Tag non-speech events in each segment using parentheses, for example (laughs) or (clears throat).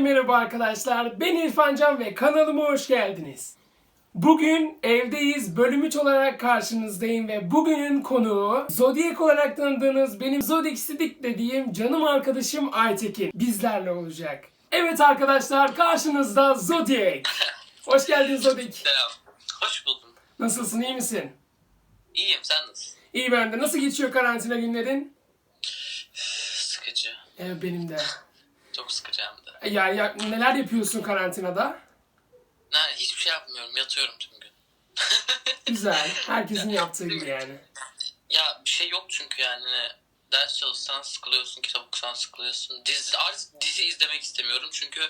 merhaba arkadaşlar. Ben İrfan Can ve kanalıma hoş geldiniz. Bugün evdeyiz bölüm 3 olarak karşınızdayım ve bugünün konuğu Zodiac olarak tanıdığınız benim Zodiac Sidik dediğim canım arkadaşım Aytekin bizlerle olacak. Evet arkadaşlar karşınızda Zodiac. Hoş geldin Zodiac. Selam. Hoş buldum. Nasılsın iyi misin? İyiyim sen nasılsın? İyi ben de. Nasıl geçiyor karantina günlerin? Sıkıcı. Ee, benim de. Çok sıkıcı hem de. Ya, ya neler yapıyorsun karantinada? Ne, hiçbir şey yapmıyorum. Yatıyorum tüm gün. (laughs) Güzel. Herkesin yaptığı gibi yani. ya bir şey yok çünkü yani. Ne, ders çalışsan sıkılıyorsun, kitap okusan sıkılıyorsun. Dizi, artık dizi izlemek istemiyorum çünkü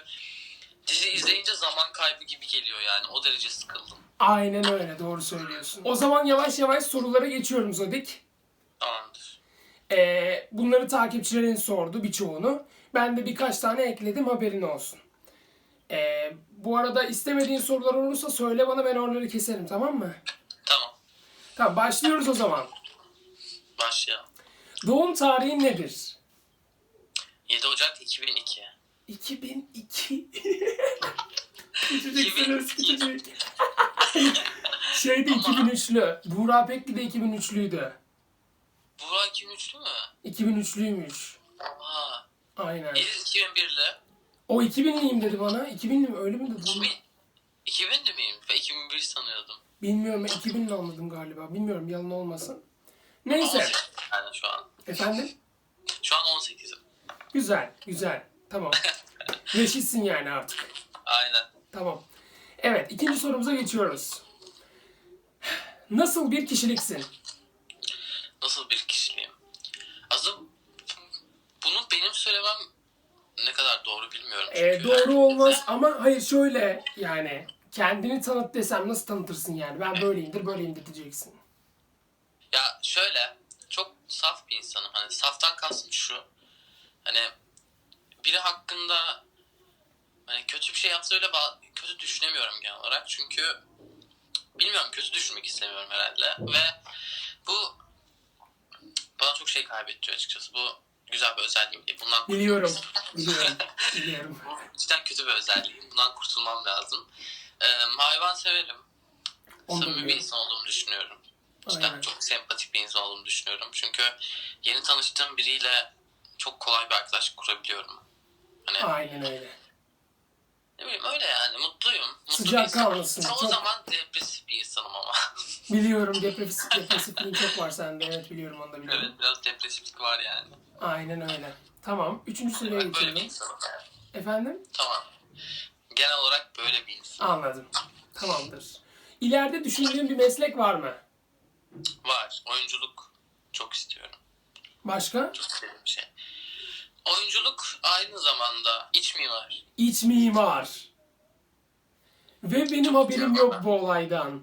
dizi izleyince zaman kaybı gibi geliyor yani. O derece sıkıldım. Aynen öyle doğru söylüyorsun. O zaman yavaş yavaş sorulara geçiyorum Zodik. Tamamdır. Ee, bunları takipçilerin sordu birçoğunu. Ben de birkaç tane ekledim haberin olsun. Ee, bu arada istemediğin sorular olursa söyle bana ben onları keserim tamam mı? Tamam. Tamam başlıyoruz o zaman. Başlayalım. Doğum tarihin nedir? 7 Ocak 2002. 2002. (laughs) Küçücüksünüz 2002. küçücük. (laughs) Şeyde 2003'lü. Buğra Pekli de 2003'lüydü. Burak 2003'lü mü? 2003'lüymüş. Aynen. Eliz 2001'li. O 2000'liyim dedi bana. 2000'li mi öyle mi dedi? 2000, 2000'li miyim? Ben 2001 sanıyordum. Bilmiyorum ben 2000'li anladım galiba. Bilmiyorum yalan olmasın. Neyse. 18 yani şu an. Efendim? Şu an 18'im. Güzel, güzel. Tamam. (laughs) Reşitsin yani artık. Aynen. Tamam. Evet, ikinci sorumuza geçiyoruz. Nasıl bir kişiliksin? Nasıl bir kişiliğim? Aslında bunu benim söylemem ne kadar doğru bilmiyorum. Ee, doğru olmaz ama hayır şöyle yani kendini tanıt desem nasıl tanıtırsın yani? Ben böyleyimdir, böyleyimdir diyeceksin. Ya şöyle çok saf bir insanım. Hani saftan kastım şu. Hani biri hakkında hani kötü bir şey yapsa öyle kötü düşünemiyorum genel olarak. Çünkü bilmiyorum kötü düşünmek istemiyorum herhalde. Ve bu bana çok şey kaybettiriyor açıkçası. Bu güzel bir özelliğim değil. Bundan Biliyorum, biliyorum, (laughs) biliyorum. Bu cidden kötü bir özelliğim. Bundan kurtulmam lazım. Ee, hayvan severim. Onu Samimi bir insan olduğumu düşünüyorum. Cidden Aynen. çok sempatik bir insan olduğumu düşünüyorum. Çünkü yeni tanıştığım biriyle çok kolay bir arkadaşlık kurabiliyorum. Hani Aynen öyle. Ne bileyim öyle yani mutluyum. Mutlu bir insanım. Çoğu çok- zaman depresif bir insanım ama. (laughs) Biliyorum depresif, depresifliğin çok var sende. Evet biliyorum onu da biliyorum. evet biraz depresiflik var yani. Aynen öyle. Tamam. Üçüncü soruya Ben böyle bir insanım yani. Efendim? Tamam. Genel olarak böyle bir insan. Anladım. Tamamdır. İleride düşündüğün bir meslek var mı? Var. Oyunculuk çok istiyorum. Başka? Çok sevdiğim bir şey. Oyunculuk aynı zamanda iç mimar. İç mimar. Ve benim haberim yok bu olaydan.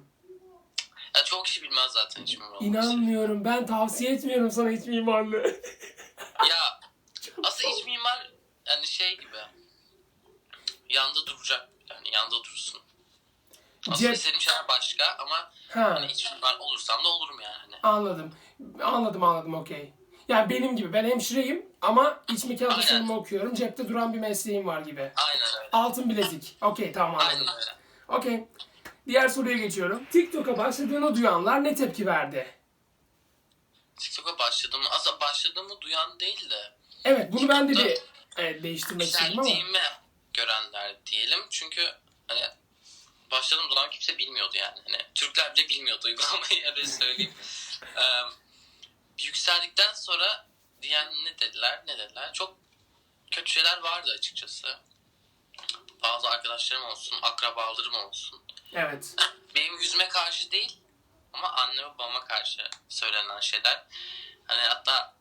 Ya çok kişi bilmez zaten iç mimar. İnanmıyorum. Ben tavsiye etmiyorum sana iç mimarlığı. (laughs) Ya (laughs) aslında iç mimar yani şey gibi yanda duracak yani yanda dursun. Aslında Cep- istediğim şeyler başka ama Ha, hani iç mimar olursam da olurum yani. Anladım. Anladım anladım okey. Yani benim gibi. Ben hemşireyim ama iç mekan tasarımı okuyorum. Cepte duran bir mesleğim var gibi. Aynen öyle. Altın bilezik. Okey tamam anladım. Aynen öyle. Okey. Diğer soruya geçiyorum. TikTok'a başladığını duyanlar ne tepki verdi? TikTok'a başladığımı, aslında başladığımı duyan değil de Evet bunu ben de bir e, değiştirmek istedim ama. yükseldiğimi görenler diyelim. Çünkü hani başladığım zaman kimse bilmiyordu yani. Hani Türkler bile bilmiyordu uygulamayı öyle söyleyeyim. (laughs) Yükseldikten sonra diyen ne dediler ne dediler. Çok kötü şeyler vardı açıkçası. Bazı arkadaşlarım olsun, akrabalarım olsun. Evet. Benim yüzüme karşı değil ama anne ve babama karşı söylenen şeyler. Hani hatta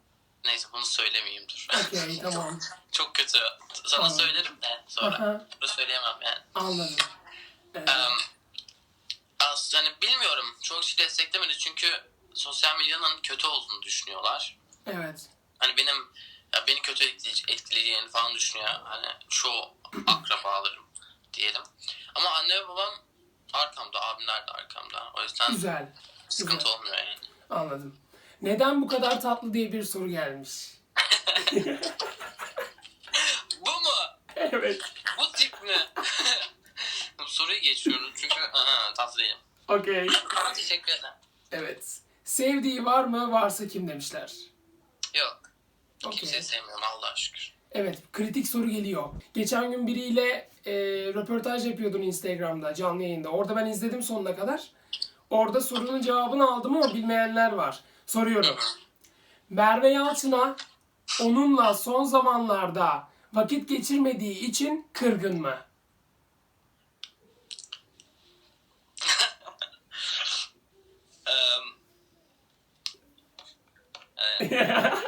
neyse bunu söylemeyeyim dur. Okey (laughs) tamam. Çok kötü. Sana Anladım. söylerim de sonra. Aha, Bunu söyleyemem yani. anladım. Ee, Um, aslında hani bilmiyorum. Çok kişi desteklemedi çünkü sosyal medyanın kötü olduğunu düşünüyorlar. evet. Hani benim ya beni kötü etkileyeceğini falan düşünüyor. Hani çoğu akrabalarım diyelim. Ama anne ve babam arkamda, abimler de arkamda. O yüzden Güzel. sıkıntı güzel. olmuyor yani. Anladım. Neden bu kadar tatlı diye bir soru gelmiş. (laughs) Bu mu? evet. Bu tip mi? (laughs) Soruyu geçiyoruz çünkü aa, tatlı değilim. Okey. Teşekkür ederim. Evet. Sevdiği var mı? Varsa kim demişler. Yok. Okey. Kimseyi sevmiyorum Allah'a şükür. Evet, kritik soru geliyor. Geçen gün biriyle e, röportaj yapıyordun Instagram'da, canlı yayında. Orada ben izledim sonuna kadar. Orada sorunun cevabını aldım ama bilmeyenler var. Soruyorum. Merve Yalçın'a onunla son zamanlarda vakit geçirmediği için kırgın mı? Eee, e, (laughs)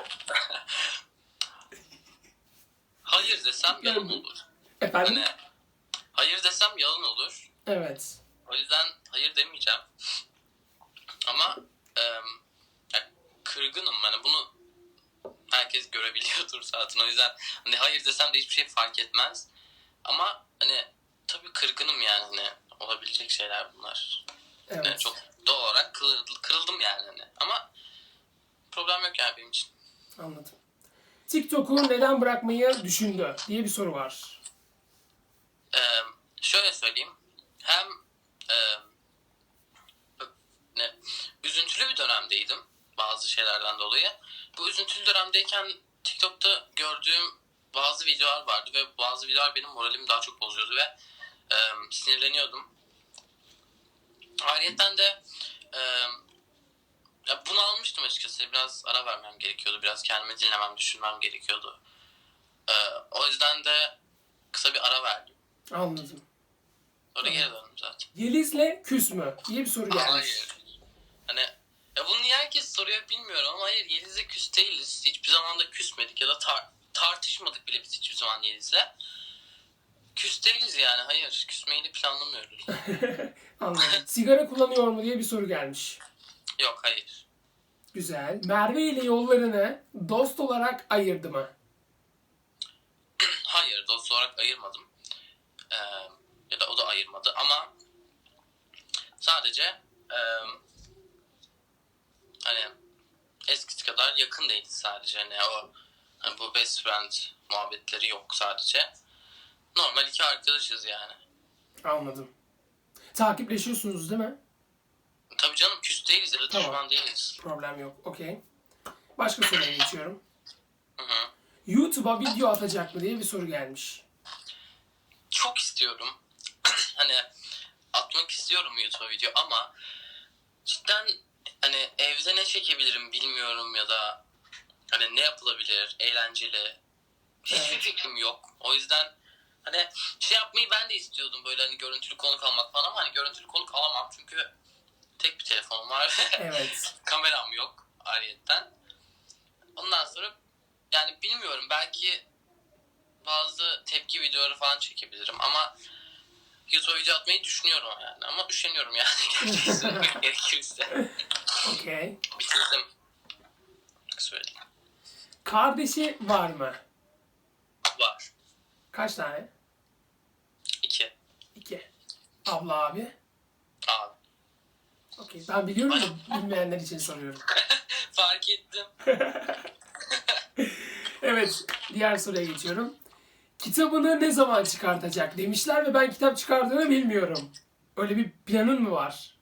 hayır desem yalan olur. Efendim? Hani hayır desem yalan olur. Evet. O yüzden hayır demeyeceğim. Ama eee, ya kırgınım. Hani bunu herkes görebiliyordur zaten. O yüzden hani hayır desem de hiçbir şey fark etmez. Ama hani tabii kırgınım yani hani olabilecek şeyler bunlar. Yani Evet. çok doğal olarak kırıl- kırıldım yani hani. Ama problem yok yani benim için. Anladım. TikTok'u neden bırakmayı düşündü diye bir soru var. Ee, şöyle söyleyeyim. Hem e, ne, üzüntülü bir dönemdeydim bazı şeylerden dolayı. Bu üzüntülü dönemdeyken TikTok'ta gördüğüm bazı videolar vardı ve bazı videolar benim moralimi daha çok bozuyordu ve e, sinirleniyordum. Ayrıca de e, ya bunu almıştım açıkçası. Biraz ara vermem gerekiyordu. Biraz kendimi dinlemem, düşünmem gerekiyordu. E, o yüzden de kısa bir ara verdim. Anladım. Sonra geri döndüm zaten. Yeliz'le küs mü diye bir soru gelmiş. Hayır. Hani ya bunu niye herkes soruyor bilmiyorum ama hayır Yeliz'le küs değiliz. Hiçbir zaman da küsmedik ya da tar- tartışmadık bile biz hiçbir zaman Yeliz'le. Küs değiliz yani hayır. Küsmeyi de planlamıyoruz. (laughs) Anladım. Sigara kullanıyor mu diye bir soru gelmiş. Yok hayır. Güzel. Merve ile yollarını dost olarak ayırdı mı? Hayır dost olarak ayırmadım. Ee, ya da o da ayırmadı ama sadece e, hani eskisi kadar yakın değiliz sadece. Hani o hani bu best friend muhabbetleri yok sadece. Normal iki arkadaşız yani. Anladım. Takipleşiyorsunuz değil mi? Tabii canım küs değiliz ya da Tamam. düşman değiliz. Problem yok. Okey. Başka soruya geçiyorum. Hı hı. YouTube'a video atacak mı diye bir soru gelmiş. Çok istiyorum. (clears throat) hani atmak istiyorum YouTube video ama cidden hani evde ne çekebilirim bilmiyorum ya da hani ne yapılabilir eğlenceli hiçbir Evet. fikrim yok. O yüzden hani şey yapmayı ben de istiyordum böyle hani görüntülü konuk almak falan ama hani görüntülü konuk alamam çünkü tek bir telefonum var ve (laughs) Evet. kameram yok ayrıyetten. Ondan sonra yani bilmiyorum belki bazı tepki videoları falan çekebilirim ama YouTube video atmayı düşünüyorum yani ama üşeniyorum yani (laughs) (laughs) gerekirse. Okey. Bitirdim. Söyleyeyim. Kardeşi var mı? Var. Kaç tane? İki. İki. Abla. Abi. Okey. Ben biliyorum da (laughs) bilmeyenler için soruyorum. (laughs) Fark ettim. (laughs) Evet. Diğer soruya geçiyorum. Kitabını ne zaman çıkartacak demişler ve ben kitap çıkardığını bilmiyorum. Öyle bir planın mı var?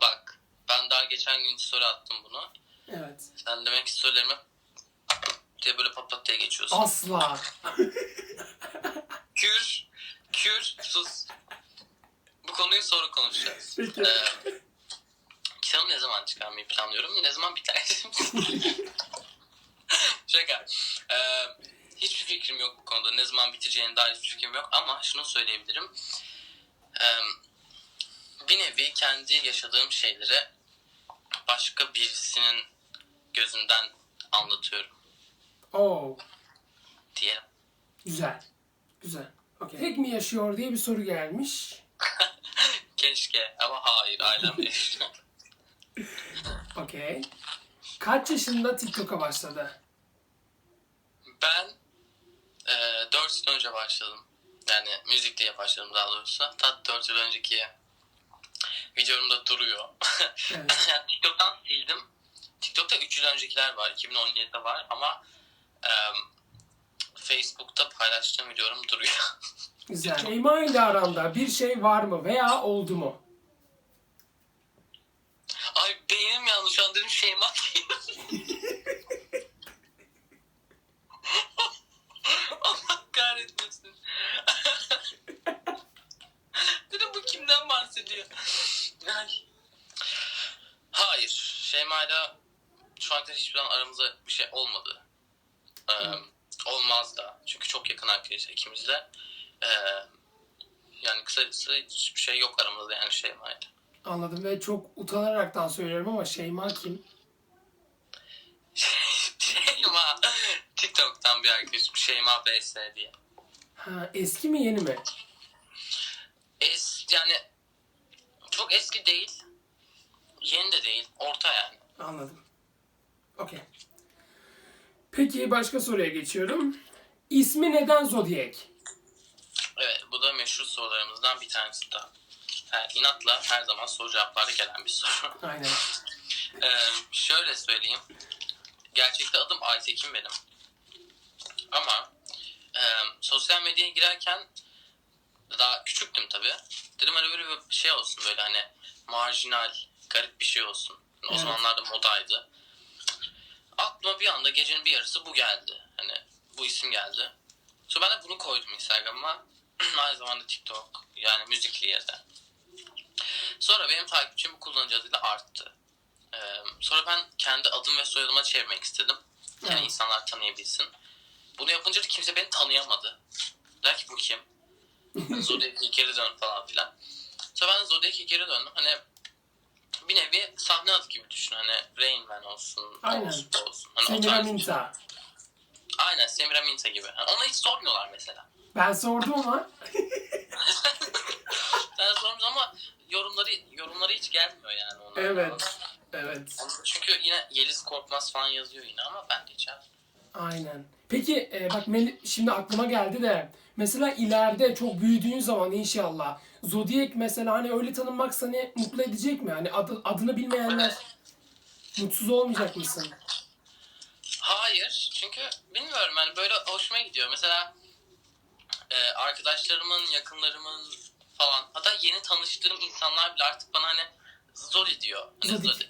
Bak ben daha geçen gün story attım bunu. Evet. Sen demek ki storylerimi diye böyle pat pat diye geçiyorsun. Asla. Kür, kür, sus. Bu konuyu sonra konuşacağız. Peki. Ee, kitabı ne zaman çıkarmayı planlıyorum? Ne zaman biter? (laughs) Şaka. Ee, hiçbir fikrim yok bu konuda. Ne zaman biteceğine dair hiçbir fikrim yok. Ama şunu söyleyebilirim. Ee, bir nevi kendi yaşadığım şeyleri başka birisinin gözünden anlatıyorum Oo. diyelim. Güzel. Güzel. Okey. Tek mi yaşıyor diye bir soru gelmiş. (laughs) Keşke ama hayır yaşıyorum. (laughs) Okey. Kaç yaşında TikTok'a başladı? Ben e, 4 yıl önce başladım. Yani müzik diye başladım daha doğrusu. Hatta 4 yıl önceki videomda duruyor. Evet. (laughs) yani TikTok'tan sildim. TikTok'ta 3 yıl öncekiler var. 2017'de var ama e, Facebook'ta paylaştığım videom duruyor. (laughs) Güzel. Şeyma ile aranda bir şey var mı veya oldu mu? Ay beynim yanlış şu an dedim Şeyma Allah kahretmesin. dedim bu kimden bahsediyor? Ay. Hayır. Şeyma'yla şu kadar hiçbir zaman aramızda bir şey olmadı. Ee, olmaz da. Çünkü çok yakın arkadaşız ikimiz de. Kısacası hiçbir şey yok aramızda yani Şeyma'yla. Anladım ve çok utanaraktan söylüyorum ama Şeyma kim? (laughs) Şeyma. TikTok'tan bir arkadaşım. Şeyma BS diye. Ha, eski mi yeni mi? Es, yani çok eski değil. Yeni de değil. Orta yani. Anladım. Okey. Peki başka soruya geçiyorum. İsmi neden Zodiac? Evet bu da meşhur sorularımızdan bir tanesi daha. Yani inatla her zaman soru cevapları gelen bir soru. (laughs) Aynen. Ee, şöyle söyleyeyim. Gerçekte adım Aytekin benim. Ama e, sosyal medyaya girerken daha küçüktüm tabii. Dedim hani böyle bir şey olsun böyle hani marjinal, garip bir şey olsun. O Evet. zamanlarda modaydı. Aklıma bir anda gecenin bir yarısı bu geldi. Hani bu isim geldi. Sonra ben de bunu koydum Instagram'a. Aynı zamanda TikTok yani müzikli yerden. Sonra benim takipçim bu kullanıcı adıyla arttı. Ee, sonra ben kendi adım ve soyadıma çevirmek istedim. Yani insanlar tanıyabilsin. Bunu yapınca da kimse beni tanıyamadı. Der ki bu kim? Zodiac'e geri dön falan filan. Sonra ben Zodiac'e geri döndüm. Hani bir nevi sahne adı gibi düşün. Hani Rain Man olsun, Aynen. olsun, olsun. Hani o Semira tarz- Minta. Aynen Semira Minta gibi. Yani ona hiç sormuyorlar mesela. Ben sordum ama (laughs) Ben sormuyorum ama yorumları yorumları hiç gelmiyor yani ona. evet. Evet. Çünkü yine Yeliz Korkmaz falan yazıyor yine ama ben de hiç. Aynen. Peki e, bak şimdi aklıma geldi de mesela ileride çok büyüdüğün zaman inşallah Zodiac mesela hani öyle tanınmak seni mutlu edecek mi? Hani adı, adını bilmeyenler mutsuz olmayacak mısın? Hayır. Çünkü bilmiyorum yani böyle hoşuma gidiyor. Mesela e, arkadaşlarımın, yakınlarımın falan hatta yeni tanıştığım insanlar bile artık bana hani Zodi diyor. Hani Zodi.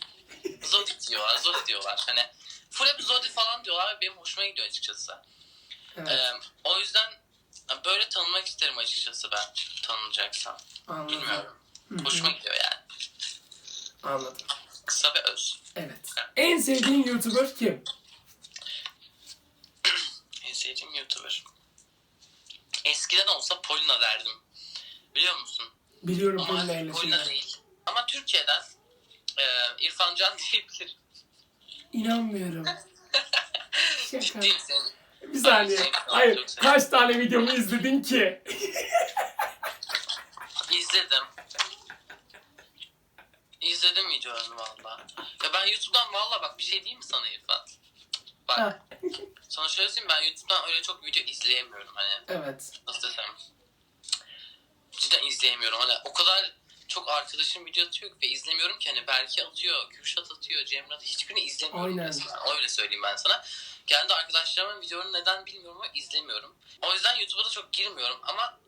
Zodi. Diyorlar, Zodi diyorlar. Hani full hep Zodi falan diyorlar ve benim hoşuma gidiyor açıkçası. Evet. E, o yüzden böyle tanınmak isterim açıkçası ben tanınacaksam. Anladım. Bilmiyorum. Hı hı. Hoşuma gidiyor yani. Anladım. Kısa ve öz. Evet. En sevdiğin YouTuber kim? En sevdiğim YouTuber. Eskiden olsa Polina derdim. Biliyor musun? Biliyorum Ama Polina Polina değil. Ama Türkiye'den e, İrfan Can (laughs) diyebilirim. İnanmıyorum. (laughs) Ciddi misin? Bir saniye. Hayır. Kaç tane videomu izledin ki? (laughs) İzledim. İzledim videolarını valla. Ya ben YouTube'dan valla bak bir şey diyeyim mi sana İrfan? Bak Ha, (laughs) şöyle söyleyeyim ben YouTube'dan öyle çok video izleyemiyorum hani. evet. nasıl desem cidden izleyemiyorum. Hani o kadar çok arkadaşım video atıyor ve izlemiyorum ki hani Berke atıyor, Kürşat atıyor, Cemre atıyor. Hiçbirini izlemiyorum Aynen. mesela. Öyle söyleyeyim ben sana. Kendi arkadaşlarımın videolarını neden bilmiyorum ama izlemiyorum. O yüzden YouTube'a da çok girmiyorum ama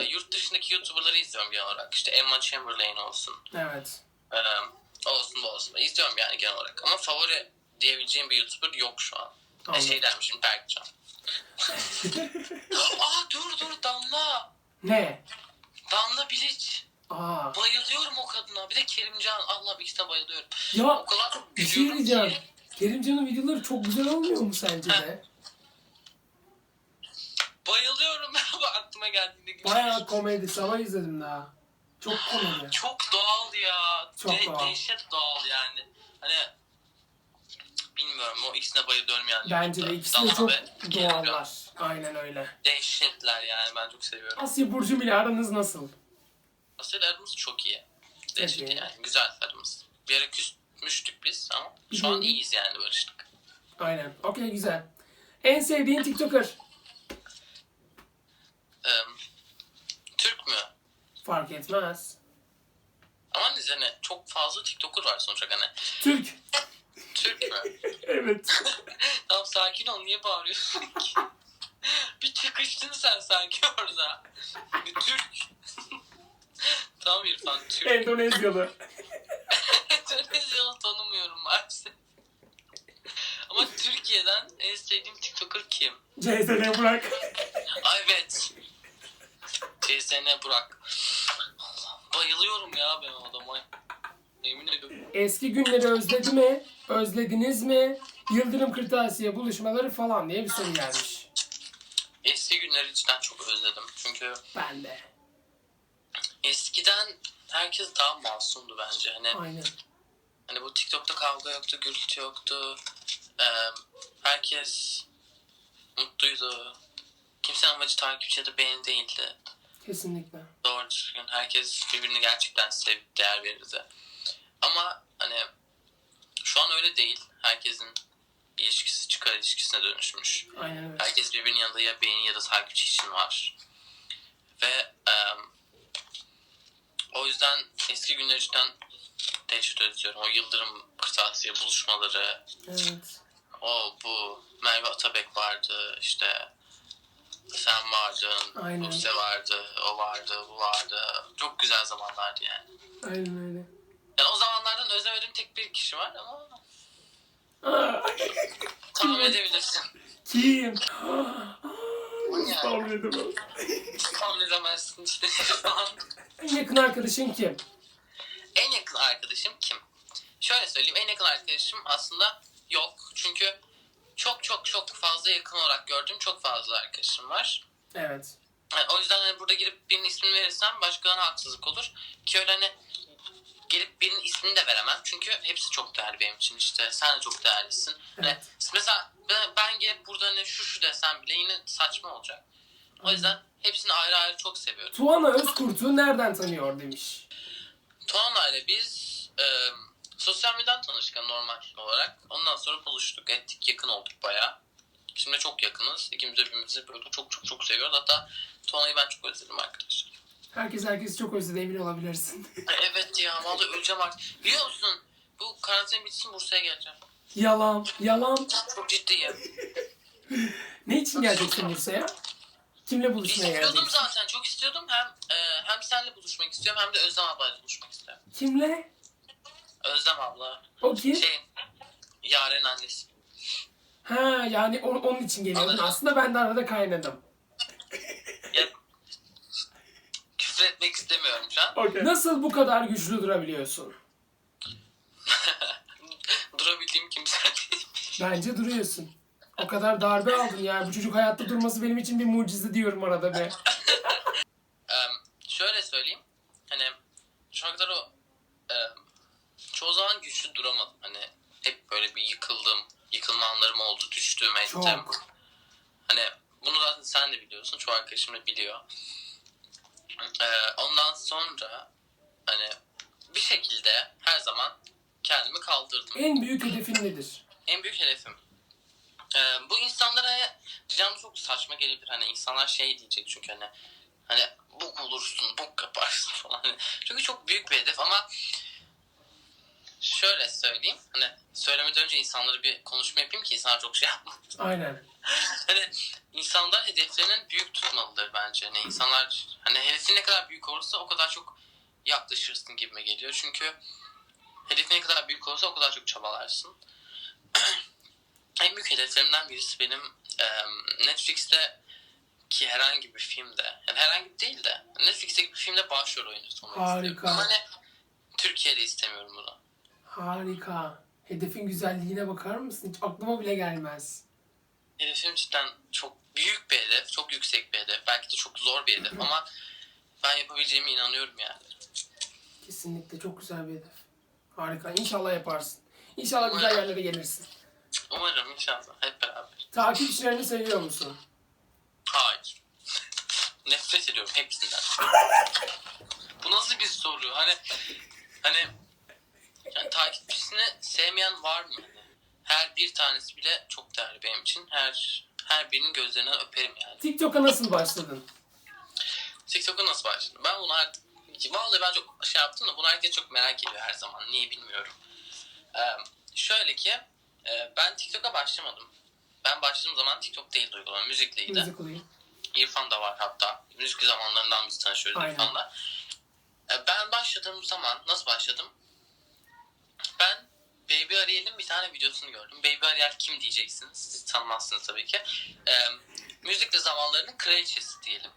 ya, yurt dışındaki YouTuber'ları izliyorum genel olarak. İşte Emma Chamberlain olsun. Evet. Ee, olsun bu olsun. İzliyorum yani genel olarak. Ama favori diyebileceğim bir YouTuber yok şu an. Ya Anladım. şey dermişim Berkcan. (laughs) Aa dur dur Damla. Ne? Damla Bilic. Aa. Bayılıyorum o kadına. Bir de Kerimcan. Allah ikisine bayılıyorum. Ya O kadar çok bir şey diyeceğim. ki. Kerimcan'ın videoları çok güzel olmuyor mu sence de? Bayılıyorum. (laughs) Aklıma geldiğinde. Bayağı komedi. Sabah izledim daha. Çok komedi. Çok doğal ya. Çok De- doğal. Dehşet doğal yani. Hani bilmiyorum o ikisine bayılıyorum yani. Bence de ikisi de çok doğallar. Aynen öyle. Dehşetler yani ben çok seviyorum. Asya Burcu ile aranız nasıl? Aslında aramız çok iyi. Dehşet iyi. yani. Güzel aramız. Bir ara küsmüştük biz ama şu an iyiyiz yani barıştık. Aynen. Okey güzel. En sevdiğin TikToker? Ee, Türk mü? Fark etmez. Ama hani çok fazla TikToker var sonuçta hani. Türk. Evet. (laughs) tamam sakin ol niye bağırıyorsun ki? (laughs) bir çıkıştın sen sanki orada. Bir Türk. (laughs) tamam İrfan Türk. Endonezyalı. Endonezyalı tanımıyorum maalesef. Ama Türkiye'den en sevdiğim TikToker kim? CSN Burak. Ay evet. CSN Burak. Allah, bayılıyorum ya ben o adama. Yemin ediyorum. Eski günleri özledi mi? Özlediniz mi? Yıldırım Kırtasiye buluşmaları falan diye bir soru gelmiş. Eski günleri cidden çok özledim. Çünkü Ben de. eskiden herkes daha masumdu bence. Hani Aynen. hani bu TikTok'ta kavga yoktu, gürültü yoktu. Ee, herkes mutluydu. Kimsenin amacı takipçi ya da beğeni değildi. Kesinlikle. Doğru düzgün. Herkes birbirini gerçekten sevip değer verirdi. Ama hani şu an öyle değil. Herkesin ilişkisi çıkar ilişkisine dönüşmüş. Aynen öyle. Herkes birbirinin yanında ya beğeni ya da takipçi için var. Ve em, o yüzden eski günleri cidden dehşet özlüyorum. O Yıldırım Kırtasiye buluşmaları, Evet. o bu Merve Atabek vardı işte sen vardın, Aynen. Buse vardı, o vardı, bu vardı. Çok güzel zamanlardı yani. Aynen öyle. Yani o zamanlardan özlemediğim tek bir kişi var ama (laughs) tahmin edebilirsin. Kim? Yani. Tahmin edemem. tahmin edemezsin işte. En yakın arkadaşın kim? En yakın arkadaşım kim? Şöyle söyleyeyim en yakın arkadaşım aslında yok. Çünkü çok çok çok fazla yakın olarak gördüğüm çok fazla arkadaşım var. Evet. Yani o yüzden hani burada girip birinin ismini verirsem başkalarına haksızlık olur. Ki öyle hani gelip birinin ismini de veremem. Çünkü hepsi çok değerli benim için işte. Sen de çok değerlisin. Hani Evet. mesela ben, ben gelip burada hani şu şu desem bile yine saçma olacak. O yüzden hepsini ayrı ayrı çok seviyorum. Tuana Özkurt'u nereden tanıyor demiş. Tuana ile biz e, sosyal medyadan tanıştık yani normal olarak. Ondan sonra buluştuk, ettik, yakın olduk bayağı. Şimdi çok yakınız. İkimiz de birbirimizi böyle çok çok çok seviyoruz. Hatta Tuana'yı ben çok özledim arkadaşlar. Herkes herkesi çok özledi emin olabilirsin. (laughs) Evet ya vallahi öleceğim artık. Biliyor musun? Bu karantina bitsin Bursa'ya geleceğim. yalan, yalan. Çok ciddiyim. (laughs) Ne için geleceksin Bursa'ya? Kimle buluşmaya İstiyordum geleceksin? zaten çok istiyordum. Hem e, hem seninle buluşmak istiyorum hem de Özlem ablayla buluşmak istiyorum. Kimle? Özlem abla. O kim? Şey Yaren annesi. Ha yani on- onun için geliyordun. Anladım. Aslında ben de arada kaynadım. Ya, küfür etmek istemiyorum şu an. Nasıl bu kadar güçlü durabiliyorsun? (laughs) Durabildiğim kimse (laughs) değil. Bence duruyorsun. O kadar darbe aldın ya. Bu çocuk hayatta durması benim için bir mucize diyorum arada be. (laughs) Em, şöyle söyleyeyim. Hani şu ana kadar o em, çoğu zaman güçlü duramadım. Hani hep böyle bir yıkıldım. Yıkılma anlarım oldu. Düştüm ettim. Çok. Hani bunu zaten sen de biliyorsun. Çoğu arkadaşım da biliyor. Ee, ondan sonra hani bir şekilde her zaman kendimi kaldırdım. En büyük hedefin nedir? En büyük hedefim. Ee, bu insanlara diyeceğim çok saçma gelebilir. Hani insanlar şey diyecek çünkü hani hani bok olursun, bok yaparsın (laughs) falan. Çünkü çok büyük bir hedef ama şöyle söyleyeyim. Hani söylemeden önce insanları bir konuşma yapayım ki insanlar çok şey yapmasın. Aynen. (laughs) Hani insanlar hedeflerinin büyük tutmalıdır bence. Hani insanlar hani hedefin ne kadar büyük olursa o kadar çok yaklaşırsın gibime geliyor. Çünkü hedefin ne kadar büyük olursa o kadar çok çabalarsın. (clears throat) en büyük hedeflerimden birisi benim em, Netflix'te ki herhangi bir filmde, yani herhangi değil de Netflix'teki bir filmde başrol oyuncusu olmak Harika. istiyorum. Ama hani Türkiye'de istemiyorum bunu. Harika. Hedefin güzelliğine bakar mısın? Hiç aklıma bile gelmez. Hedefim cidden çok büyük bir hedef, çok yüksek bir hedef. Belki de çok zor bir hedef ama ben yapabileceğime inanıyorum yani. Kesinlikle çok güzel bir hedef. Harika. İnşallah yaparsın. İnşallah güzel yerlere gelirsin. Umarım inşallah hep beraber. Takipçilerini seviyor musun? Hayır. (laughs) Nefret ediyorum hepsinden. (laughs) Bu nasıl bir soru? Hani hani yani takipçisini sevmeyen var mı? Her bir tanesi bile çok değerli benim için. Her her birinin gözlerinden öperim yani. TikTok'a nasıl başladın? TikTok'a nasıl başladın? Ben bunu artık vallahi ben çok şey yaptım da bunu herkes çok merak ediyor her zaman. Niye bilmiyorum. Ee, şöyle ki e, ben TikTok'a başlamadım. ben başladığım zaman TikTok değildi uygulama. Müzikliydi. Musical.ly. İrfan da var hatta. Müzik zamanlarından biz tanışıyoruz Aynen. İrfan'la. E, Ben başladığım zaman nasıl başladım? Ben Baby Ariel'in bir tane videosunu gördüm. Baby Ariel kim diyeceksiniz? Siz tanımazsınız tabii ki. E, müzikle zamanlarının kraliçesi diyelim.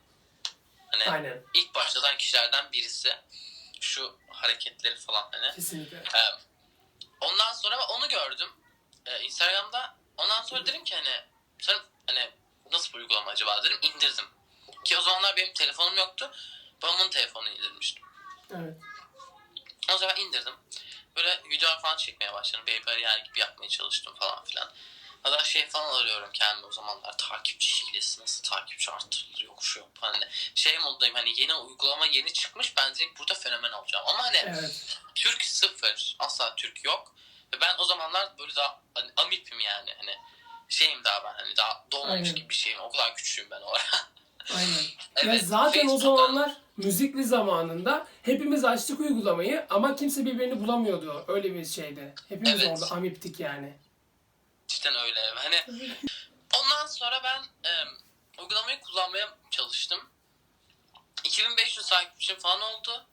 Hani Aynen. ilk başlatan kişilerden birisi. Şu hareketleri falan hani. Kesinlikle. Ee, ondan sonra ben onu gördüm. Ee, Instagram'da. Ondan sonra dedim ki hani sen hani nasıl bir uygulama acaba dedim indirdim. Ki o zamanlar benim telefonum yoktu. Babamın telefonunu indirmiştim. Evet. O zaman indirdim. Böyle videolar falan çekmeye başladım. Baby Ariel gibi yapmaya çalıştım falan filan. Hatta şey falan arıyorum kendime o zamanlar. Takipçi hilesi nasıl takipçi arttırılır yok şu yok. Hani şey moddayım hani yeni uygulama yeni çıkmış ben direkt burada fenomen olacağım. Ama hani Evet. Türk sıfır. Asla Türk yok. Ve ben o zamanlar böyle daha hani, amipim yani. Hani şeyim daha ben hani daha doğmamış Aynen. gibi bir şeyim. O kadar küçüğüm ben oraya. Aynen. (laughs) ya Evet, zaten o Facebook'tan- zamanlar müzikli zamanında hepimiz açtık uygulamayı ama kimse birbirini bulamıyordu. Öyle bir şeydi. Hepimiz Evet. orada amiptik yani. Cidden öyle. Hani ondan sonra ben e, uygulamayı kullanmaya çalıştım. 2500 takipçim falan oldu.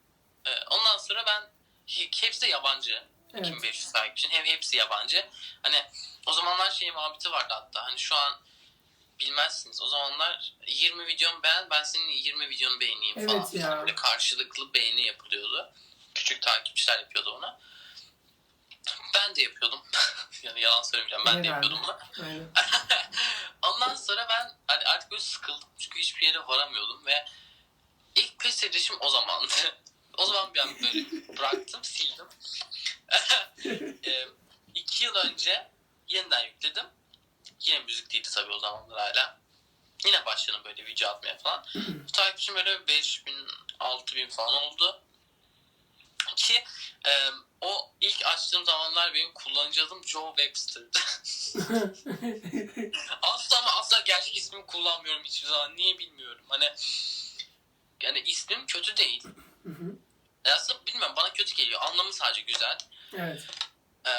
E, ondan sonra ben he- hepsi yabancı. Evet. 2500 takipçinin hem hepsi yabancı. Hani o zamanlar şey muhabbeti vardı hatta. Hani şu an bilmezsiniz. O zamanlar 20 videomu beğen ben senin 20 videonu beğeneyim Evet falan. ya. Böyle karşılıklı beğeni yapılıyordu. Küçük takipçiler yapıyordu onu. Ben de yapıyordum. (laughs) yani yalan söylemeyeceğim. Ben de Herhalde. yapıyordum bunu. Aynen. (laughs) Ondan sonra ben hani artık böyle sıkıldım. Çünkü hiçbir yere varamıyordum ve ilk pes edişim o zamandı. (laughs) o zaman ben böyle bıraktım, sildim. e, iki yıl önce yeniden yükledim. Yine müzik değildi tabii o zamanlar hala. Yine başladım böyle video atmaya falan. (clears throat) Takipçim böyle 5000, 6000 falan oldu. Ki e, o ilk açtığım zamanlar benim kullanıcı adım Joe Webster'dı. (laughs) asla ama asla gerçek ismimi kullanmıyorum hiçbir zaman. Niye bilmiyorum. Hani yani ismim kötü değil. Hı hı. E aslında bilmiyorum bana kötü geliyor. Anlamı sadece güzel. evet. Ee,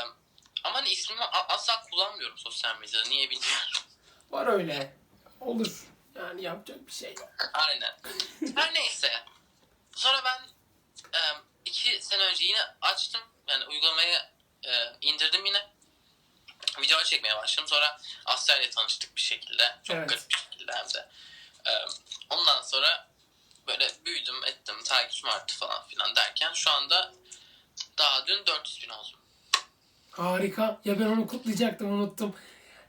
ama hani ismimi asla kullanmıyorum sosyal medyada. Niye bilmiyorum. Var öyle. Olur. Yani yapacak bir şey yok. Aynen. Her neyse. Sonra ben e, iki sene önce yine açtım. Yani uygulamayı e, indirdim yine. Video çekmeye başladım. Sonra Asya ile tanıştık bir şekilde. Çok Evet. garip bir şekilde hem de. E, ondan sonra böyle büyüdüm ettim. Takipçim arttı falan filan derken şu anda daha dün 400 bin oldum. Harika. Ya ben onu kutlayacaktım unuttum.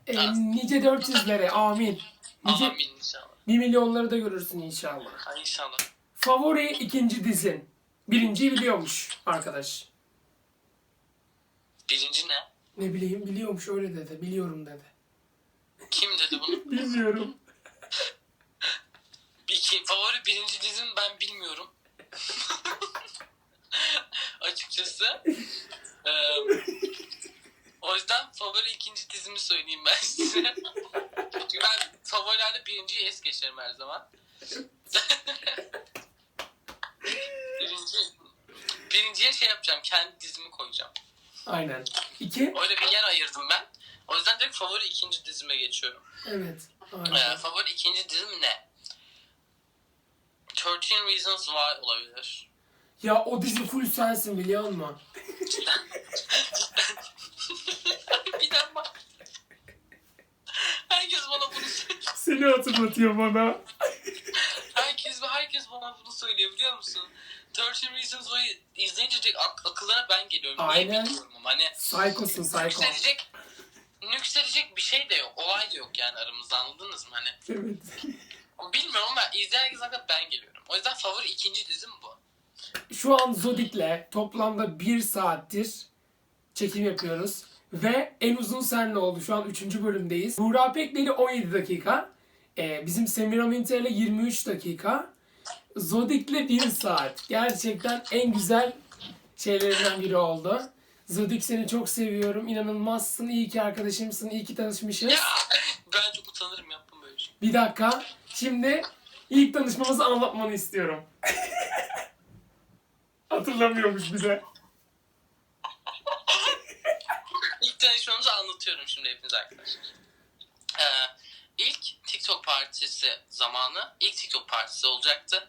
E, Evet. nice 400'lere amin. Nice Amin inşallah. 1 milyonları da görürsün inşallah. Ha, inşallah. Favori ikinci dizin. Birinciyi biliyormuş arkadaş. Birinci ne? Ne bileyim biliyormuş öyle dedi. Biliyorum dedi. Kim dedi bunu? (laughs) Bilmiyorum. (laughs) İki, favori birinci dizim ben bilmiyorum. (laughs) Açıkçası. Eee, o yüzden favori ikinci dizimi söyleyeyim ben size. (laughs) Çünkü ben favorilerde birinciyi es geçerim her zaman. (laughs) Birinci, birinciye şey yapacağım. Kendi dizimi koyacağım. Aynen. İki. Öyle bir yer ayırdım ben. O yüzden direkt favori ikinci dizime geçiyorum. Evet. Ee, Harika. favori ikinci dizim ne? 13 Reasons Why olabilir. Ya o dizi full sensin biliyor musun? (laughs) (laughs) bir daha bak. Herkes bana bunu söylüyor. Seni hatırlatıyor bana. Herkes, herkes bana bunu söylüyor biliyor musun? 13 Reasons Why izleyince direkt ak- akıllara ben geliyorum. Aynen. Niye bilmiyorum ama hani Psycho'sun psycho. nükselecek, nükselecek bir şey de yok. Olay da yok yani aramızda anladınız mı? Hani Evet. bilmiyorum ama izleyen herkes hakkında ben geliyorum. O yüzden favori ikinci dizim bu. Şu an Zodik'le toplamda bir saattir çekim yapıyoruz. Ve en uzun senle oldu. Şu an 3. bölümdeyiz. Buğra Pekleri 17 dakika. Ee, bizim Semiraminter ile 23 dakika. Zodik'le 1 saat. Gerçekten en güzel şeylerinden biri oldu. Zodik seni çok seviyorum. İnanılmazsın. İyi ki arkadaşımsın. İyi ki tanışmışız. Ya ben çok utanırım yaptım böyle şey. Bir dakika. Şimdi ilk tanışmamızı anlatmanı istiyorum. (laughs) Hatırlamıyormuş bir hepiniz arkadaşlar. Ee, ilk TikTok partisi zamanı, ilk TikTok partisi olacaktı.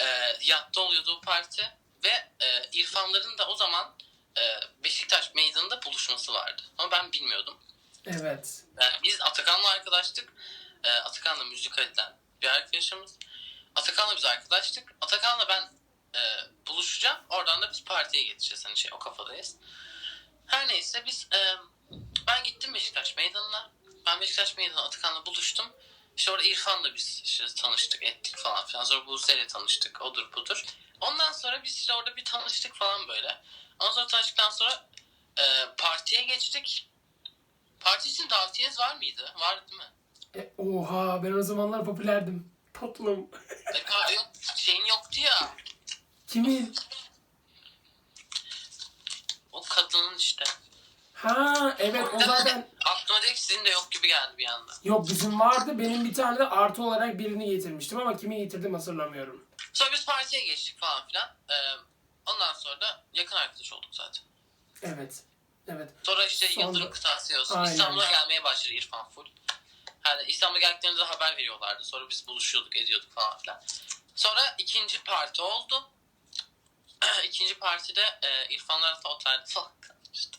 Ee, yatta oluyordu bu parti ve e, İrfanların da o zaman e, Beşiktaş meydanında buluşması vardı. Ama ben bilmiyordum. Evet. Yani biz Atakan'la arkadaştık. Ee, Atakan'la müzikalden bir arkadaşımız. Atakan'la biz arkadaştık. Atakan'la ben e, buluşacağım. Oradan da biz partiye geçeceğiz. Hani şey o kafadayız. Her neyse biz e, ben gittim Beşiktaş meydanına. Ben Beşiktaş meydanına Atakan'la buluştum. İşte orada İrfan'la biz işte tanıştık ettik falan filan. Sonra Buse'yle tanıştık. Odur budur. Ondan sonra biz işte orada bir tanıştık falan böyle. Ondan sonra tanıştıktan sonra e, partiye geçtik. Parti için davetiyeniz var mıydı? Vardı değil mi? E, oha ben o zamanlar popülerdim. Tatlım. (laughs) E, ka- yok, şeyin yoktu ya. Kimin? O kadının işte. Ha evet o zaten sizin de yok gibi geldi bir anda. yok bizim vardı. Benim bir tane de artı olarak birini getirmiştim ama kimi getirdim hatırlamıyorum. Sonra biz partiye geçtik falan filan. Ee, ondan sonra da yakın arkadaş olduk zaten. Evet. Evet. Sonra işte Sonra- Yıldırım kıtası olsun. Aynen. İstanbul'a gelmeye başladı İrfan full. Yani İstanbul'a geldiklerinde de haber veriyorlardı. Sonra biz buluşuyorduk, ediyorduk falan filan. Sonra ikinci parti oldu. (clears throat) ikinci partide e, İrfanlar da otelde falan kalmıştı.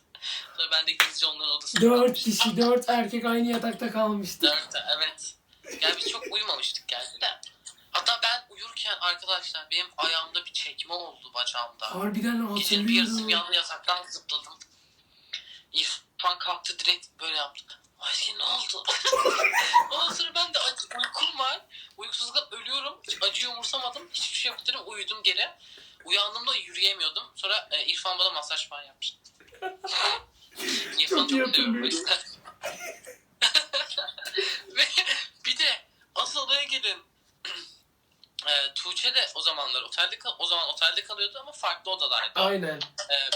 Sonra ben de gizlice onların odasında Dört kalmıştım. kişi dört erkek aynı yatakta kalmıştı. Dört, evet. Yani biz çok uyumamıştık yani de. Hatta ben uyurken arkadaşlar benim ayağımda bir çekme oldu bacağımda. Harbiden Gecenin bir yarısı bir hatırlıyorum. anda yataktan zıpladım. İrfan kalktı direkt böyle yaptı. Ay ne oldu? (laughs) Ondan sonra ben de acı, uykum var. Uykusuzluktan ölüyorum. Hiç acıyı umursamadım. Hiçbir şey yok dedim. Uyudum geri. Uyandığımda yürüyemiyordum. Sonra e, İrfan bana masaj falan yapmıştı. Çok iyi hatırlıyorum. (laughs) Ve bir de asıl olaya gelin. (clears throat) E, Tuğçe de o zamanlar otelde kal o zaman otelde kalıyordu ama farklı odadaydı. Aynen. Ee,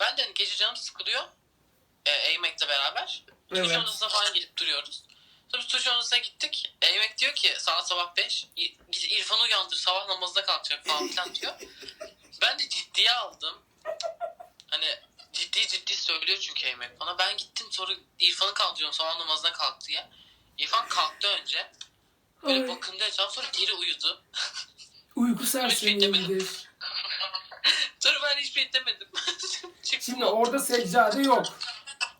ben de hani gece canım sıkılıyor. E, Eymek'le beraber. Evet. Tuğçe odasına falan gidip duruyoruz. Sonra Tuğçe odasına gittik. Eymek diyor ki saat sabah 5. Git İrfan'ı uyandır sabah namazına kalkacak falan filan diyor. ben de ciddiye aldım. Hani ciddi ciddi söylüyor çünkü Eymek bana. Ben gittim sonra İrfan'ı kaldırıyorum sabah namazına kalk diye. İrfan kalktı önce. Böyle Ay. bakındı etrafa sonra geri uyudu. (laughs) Uyku sersemiyebilir. (laughs) Sonra ben hiçbir şey demedim. (laughs) Şimdi orada seccade yok.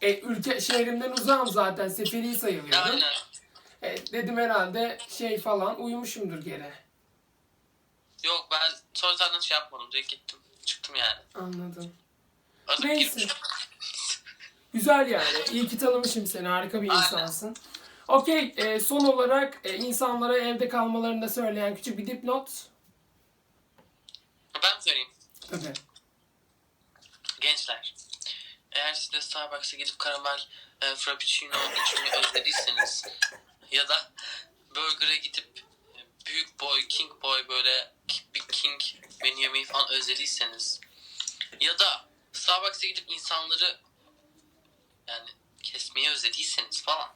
E, ülke şehrimden uzağım zaten. Seferi sayılıyorum. Aynen. E, dedim herhalde şey falan uyumuşumdur gene. Yok ben sonra zaten şey yapmadım direkt gittim. Çıktım yani. Anladım. Artık Neyse. Güzel yani. İyi ki tanımışım seni. Harika bir Aynen. insansın. Okey. e, son olarak e, insanlara evde kalmalarını da söyleyen küçük bir dipnot. Ben söyleyeyim. Tabii. Gençler. Eğer siz de Starbucks'a gidip karamel e, frappuccino içmeyi özlediyseniz ya da burger'a gidip e, büyük boy, king boy böyle bir king menü yemeyi falan özlediyseniz ya da Starbucks'a gidip insanları yani kesmeyi özlediyseniz falan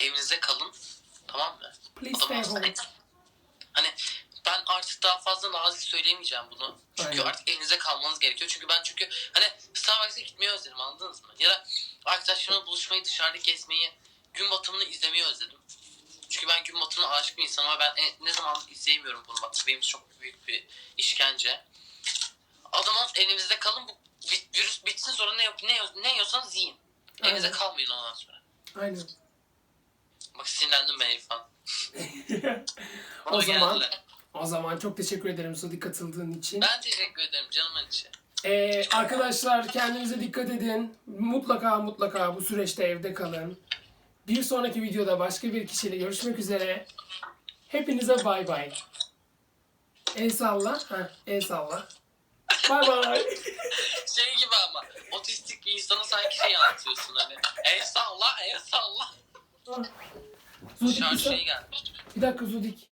evinizde kalın tamam mı? Please stay home. Hani ben artık daha fazla nazik söyleyemeyeceğim bunu. Çünkü Aynen. artık evinize kalmanız gerekiyor. Çünkü ben çünkü hani Starbucks'a gitmeyi özledim anladınız mı? Ya da arkadaşlarımla buluşmayı, dışarıda gezmeyi, gün batımını izlemeyi özledim. Çünkü ben gün batımına aşık bir insanım ama ben en- ne zaman izleyemiyorum bunu bak. Benim çok büyük bir işkence. O zaman evinizde kalın bu vi- virüs bitsin sonra ne yap ne, ne yiyorsanız yiyin. Evinize Aynen. kalmayın ondan sonra. Aynen. Bak sinirlendim ben İrfan. (laughs) o Bana zaman geldiler. o zaman çok teşekkür ederim Sudi katıldığın için. Ben teşekkür ederim canımın içi. Ee, arkadaşlar kendinize dikkat edin. Mutlaka mutlaka bu süreçte evde kalın. Bir sonraki videoda başka bir kişiyle görüşmek üzere. Hepinize bay bay. El salla. Heh, el salla. Bay bay. (laughs) Şey gibi ama otistik bir insana sanki şey anlatıyorsun hani. El salla, el salla. Zudik Şarj bir, şey gelmiş. bir dakika Zudik.